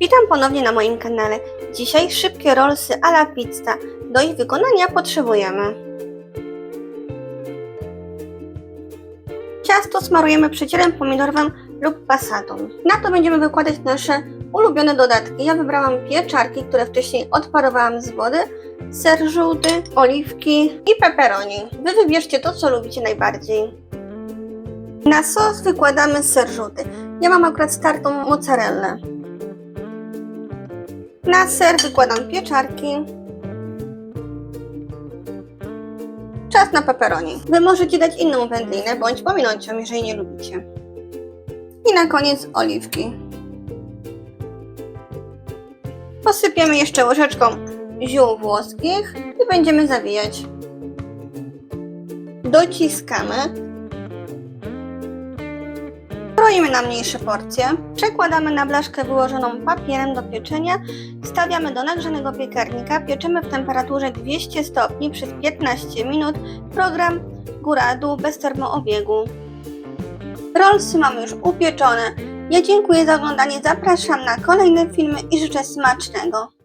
Witam ponownie na moim kanale. Dzisiaj szybkie rollsy a la pizza. Do ich wykonania potrzebujemy Ciasto smarujemy przecierem pomidorowym lub passatą. Na to będziemy wykładać nasze ulubione dodatki. Ja wybrałam pieczarki, które wcześniej odparowałam z wody, ser żółty, oliwki i pepperoni. Wy wybierzcie to, co lubicie najbardziej. Na sos wykładamy ser żółty. Ja mam akurat startą mozzarellę. Na ser wykładam pieczarki. Czas na pepperoni. Wy możecie dać inną wędlinę bądź pominąć ją, jeżeli nie lubicie. I na koniec oliwki. Posypiemy jeszcze łyżeczką ziół włoskich i będziemy zawijać. Dociskamy. Kroimy na mniejsze porcje. Przekładamy na blaszkę wyłożoną papierem do pieczenia. Stawiamy do nagrzanego piekarnika. Pieczemy w temperaturze 200 stopni przez 15 minut. Program góra-dół bez termoobiegu. Rollsy mamy już upieczone. Ja dziękuję za oglądanie. Zapraszam na kolejne filmy i życzę smacznego.